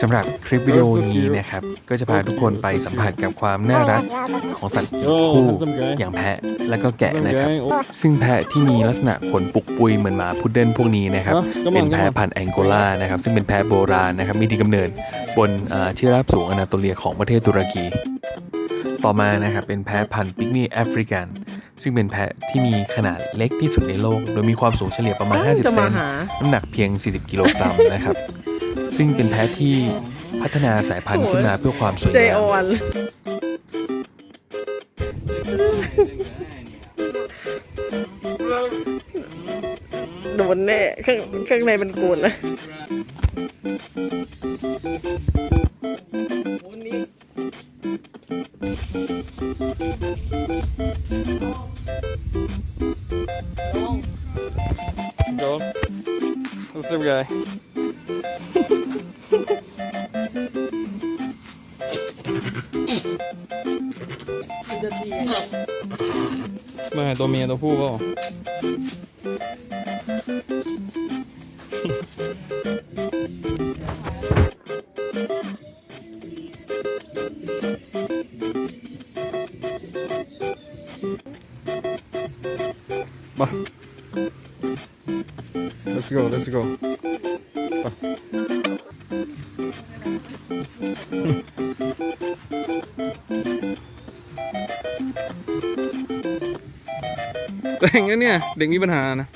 สำหรับคลิปวิดีโอนี้นะครับ ก็จะพาทุกคนไปสัมผัสกับความน่ารักของสัตว์คู่ Oh, handsome guy. อย่างแพะและก็แกะ Handsome นะครับ guy. Oh, ซึ่งแพะที่มีลักษณะขนปุกปุยเหมือนหมาพุดเดิ้ลพวกนี้นะครับอะ come on, เป็นแพะ come on พันธุ์แองโกลานะครับ ซึ่งเป็นแพะโบราณนะครับ มีที่กำเนิดบนเอ่อที่ราบสูงอนาโตเลียของประเทศตุรกี ต่อมานะครับเป็นแพะพันธุ์ปิกนีแอฟริกันซึ่งเป็นแพะที่มีขนาดเล็กที่สุดในโลก โดยมีความสูงเฉลี่ยประมาณ 50จะเซมานหาน้ำหนักเพียง 40 กิโลกรัมนะครับ ซึ่งเป็นแพะที่พัฒนาสายพันธุ์ขึ้นมาเพื่อความสวยเจงาอมอนโดนแน่ข้างข้างในมันโกน นะ go. Handsome guy. ไม่ตัวเมียตัวผู้เปล่ามา let's go let's go แต่งนี้เนี่ย เด็กมีปัญหานะ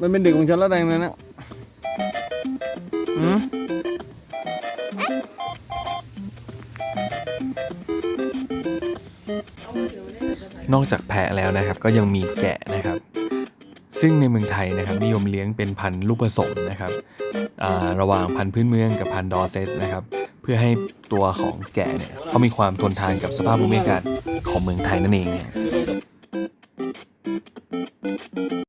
มันเป็นเด็กของฉันแล้วแดงเลยนะอืมนอกจากแพะแล้วนะครับ ก็ยังมีแกะนะครับ ซึ่งในเมืองไทยนะครับนิยมเลี้ยงเป็นพันธุ์ลูกผสมนะครับระหว่างพันธุ์พื้นเมืองกับพันธุ์ดอร์เซสนะครับเพื่อให้ตัวของแกะเนี่ยเขามีความทนทานกับสภาพภูมิอากาศของเมืองไทยนั่นเองเนี่ย